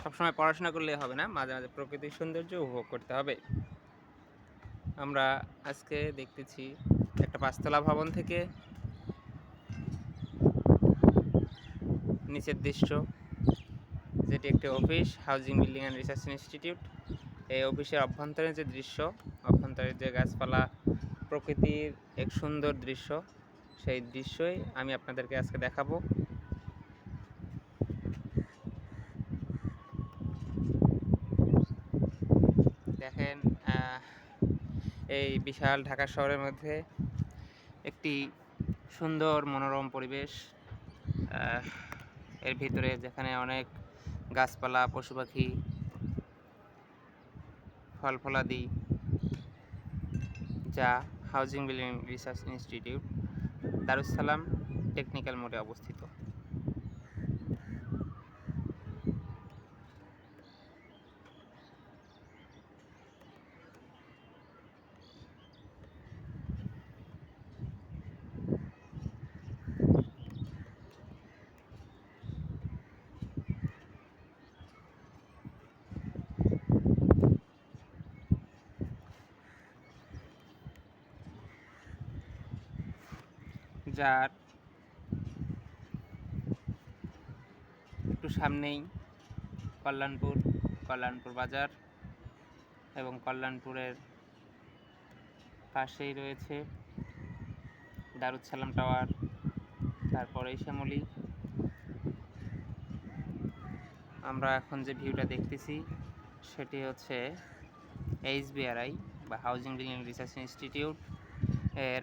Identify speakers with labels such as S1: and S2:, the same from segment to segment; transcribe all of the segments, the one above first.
S1: সবসময় পড়াশোনা করলে হবে না, মাঝে মাঝে প্রকৃতির সৌন্দর্য উপভোগ করতে হবে। আমরা আজকে দেখতেছি একটা পাঁচতলা ভবন থেকে নিচের দৃশ্য, যেটি একটি office housing building and research institute এই অফিসের অভ্যন্তরের যে দৃশ্য অভ্যন্তরের যে গাছপালা, প্রকৃতির এক সুন্দর দৃশ্য, সেই দৃশ্যই আমি আপনাদেরকে আজকে দেখাবো দেখেন আহ, এই বিশাল ঢাকা শহরের মধ্যে একটি সুন্দর মনোরম পরিবেশ এর ভিতরে যেখানে অনেক গাছপালা, পশু পাখি, ফল ফলাদি, যা housing building research institute Darussalam technical মোড়ে অবস্থিত। যার একটু সামনেই কল্যাণপুর কল্যাণপুর বাজার এবং কল্যাণপুরের পাশেই রয়েছে দারুসালাম টাওয়ার তারপরে শ্যামলি। আমরা এখন যে ভিউটা দেখতেছি, সেটি হচ্ছে এইচবিআরআই বা হাউজিং বিল্ডিং রিসার্চ ইনস্টিটিউট এর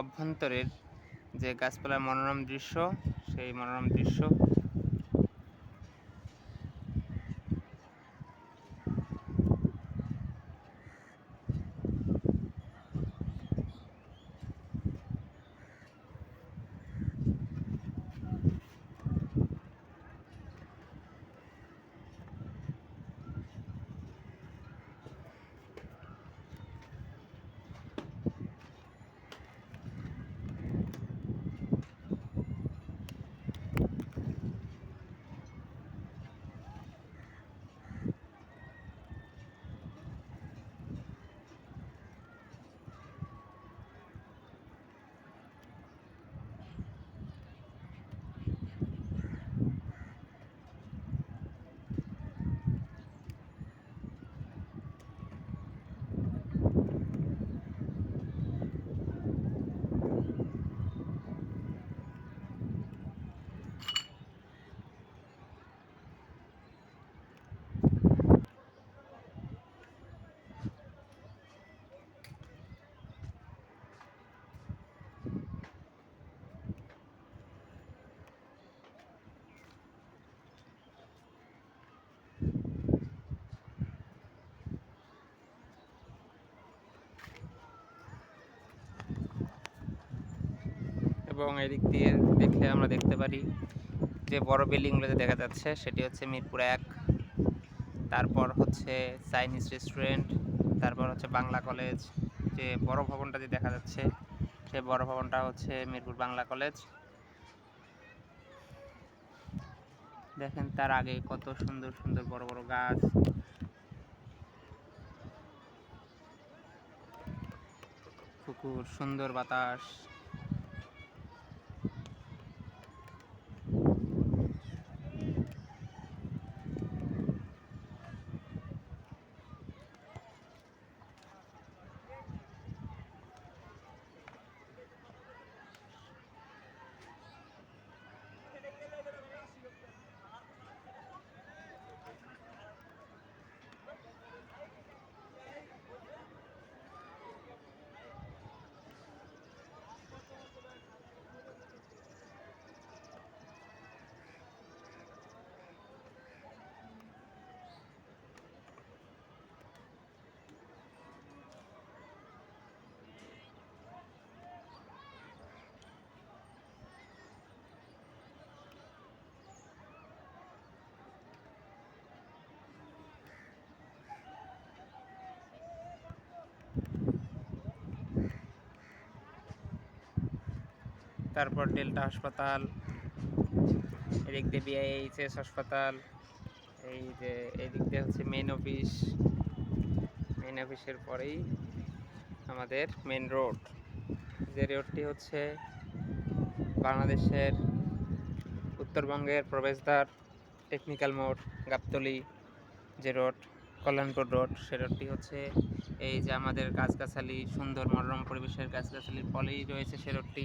S1: অভ্যন্তরের যে গাছপালার মনোরম দৃশ্য সেই মনোরম দৃশ্য এবং এদিক দিয়ে দেখলে আমরা দেখতে পারি যে বড় বিল্ডিংগুলো যে দেখা যাচ্ছে, সেটি হচ্ছে মিরপুর এক, তারপর হচ্ছে চাইনিজ রেস্টুরেন্ট, তারপর হচ্ছে বাংলা কলেজ, যে বড় ভবনটা যে দেখা যাচ্ছে, সে বড় ভবনটা হচ্ছে মিরপুর বাংলা কলেজ। দেখেন তার আগে কত সুন্দর সুন্দর বড় বড় গাছ। পুকুর সুন্দর বাতাস। তারপর ডেল্টা হাসপাতাল, এদিক দিয়ে বিআইএইচএস হাসপাতাল, এই যে এই দিক দিয়ে হচ্ছে মেন অফিস মেন অফিসের পরেই আমাদের মেন রোড যে রোডটি হচ্ছে বাংলাদেশের উত্তরবঙ্গের প্রবেশদ্বার টেকনিক্যাল মোড়, গাবতলি যে রোড কল্যাণপুর রোড সে রোডটি হচ্ছে এই যে আমাদের গাছগাছালি, সুন্দর মনোরম পরিবেশের গাছগাছালির ফলেই রয়েছে সে রোডটি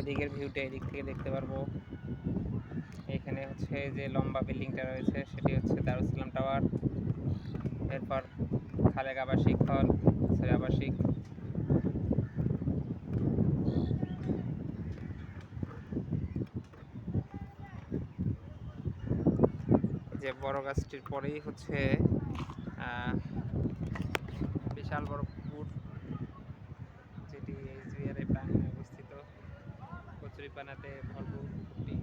S1: এদিকের ভিউটা এদিক থেকে দেখতে পারব। এখানে হচ্ছে যে লম্বা বিল্ডিংটা রয়েছে, সেটি হচ্ছে দারুসালাম টাওয়ার। এরপর খালেক আবাসিক হল, সরি, আবাসিক। যে বড় গাছটির পরেই হচ্ছে বিশাল বড় পুকুর যেটি এইচবিআর এর প্রাঙ্গণে অবস্থিত কচুরিপানাতে ভরপুর পুকুরটি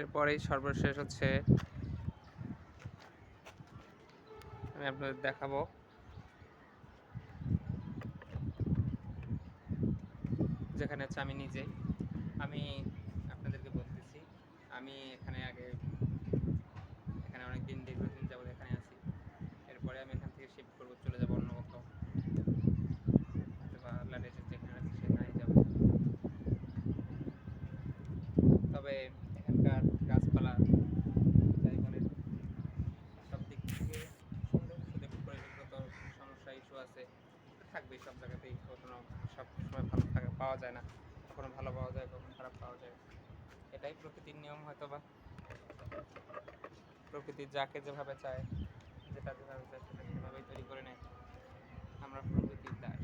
S1: এরপরেই সর্বশেষ হচ্ছে আমি আপনাদের দেখাবো। যেখানে হচ্ছে আমি নিজে। আমি আপনাদেরকে বলতেছি, আমি এখানে আগে, এখানে অনেক দিন দীর্ঘদিন যাবত এখানে আছি। এরপরে আমি এখান থেকে শিফট করব, চলে যাব এটাই প্রকৃতির নিয়ম হয়তো বা প্রকৃতি যাকে যেভাবে চায়, যেটা যেভাবে চায় সেটা সেভাবেই তৈরি করে নেয়। আমরা প্রকৃতির দাস